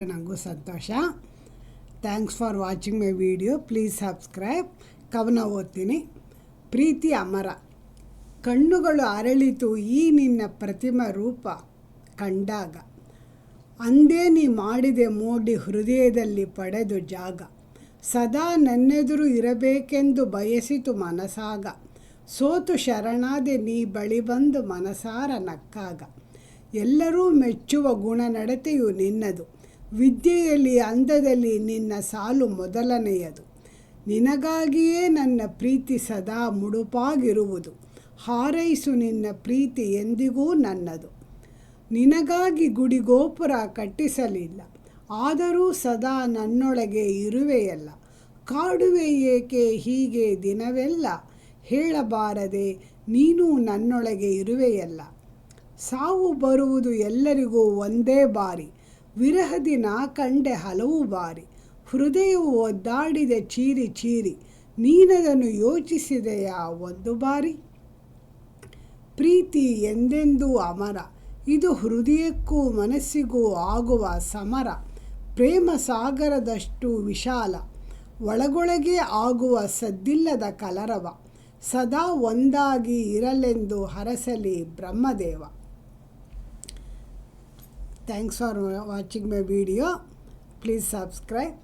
ನನಗೂ ಸಂತೋಷ. Thanks for watching my video please subscribe ಕವನ ಓದ್ತೀನಿ. ಪ್ರೀತಿ ಅಮರ. ಕಣ್ಣುಗಳು ಅರಳಿತು ಈ ನಿನ್ನ ಪ್ರತಿಮ ರೂಪ ಕಂಡಾಗ. ಅಂದೇ ನೀ ಮಾಡಿದೆ ಮೋಡಿ ಹೃದಯದಲ್ಲಿ ಪಡೆದು ಜಾಗ. ಸದಾ ನನ್ನೆದುರು ಇರಬೇಕೆಂದು ಬಯಸಿತು ಮನಸಾಗ. ಸೋತು ಶರಣಾದೆ ನೀ ಬಳಿ ಬಂದು ಮನಸಾರ ನಕ್ಕಾಗ. ಎಲ್ಲರೂ ಮೆಚ್ಚುವ ಗುಣ ನಡತೆಯು ನಿನ್ನದು. ವಿದ್ಯೆಯಲ್ಲಿ, ಅಂದದಲ್ಲಿ ನಿನ್ನ ಸಾಲು ಮೊದಲನೆಯದು. ನಿನಗಾಗಿಯೇ ನನ್ನ ಪ್ರೀತಿ ಸದಾ ಮುಡುಪಾಗಿರುವುದು. ಹಾರೈಸು ನಿನ್ನ ಪ್ರೀತಿ ಎಂದಿಗೂ ನನ್ನದು. ನಿನಗಾಗಿ ಗುಡಿ ಗೋಪುರ ಕಟ್ಟಿಸಲಿಲ್ಲ. ಆದರೂ ಸದಾ ನನ್ನೊಳಗೆ ಇರುವೆಯಲ್ಲ. ಕಾಡುವೆ ಏಕೆ ಹೀಗೆ ದಿನವೆಲ್ಲ? ಹೇಳಬಾರದೆ, ನೀನು ನನ್ನೊಳಗೆ ಇರುವೆಯಲ್ಲ. ಸಾವು ಬರುವುದು ಎಲ್ಲರಿಗೂ ಒಂದೇ ಬಾರಿ. ವಿರಹದಿ ನಾ ಕಂಡೆ ಹಲವು ಬಾರಿ. ಹೃದಯವು ಒದ್ದಾಡಿದೆ ಚೀರಿ ಚೀರಿ. ನೀನದನ್ನು ಯೋಚಿಸಿದೆಯಾ ಒಂದು ಬಾರಿ? ಪ್ರೀತಿ ಎಂದೆಂದೂ ಅಮರ. ಇದು ಹೃದಯಕ್ಕೂ ಮನಸ್ಸಿಗೂ ಆಗುವ ಸಮರ. ಪ್ರೇಮ ಸಾಗರದಷ್ಟು ವಿಶಾಲ. ಒಳಗೊಳಗೆ ಆಗುವ ಸದ್ದಿಲ್ಲದ ಕಲರವ. ಸದಾ ಒಂದಾಗಿ ಇರಲೆಂದು ಹರಸಲಿ Brahmadeva. Thanks for watching my video please subscribe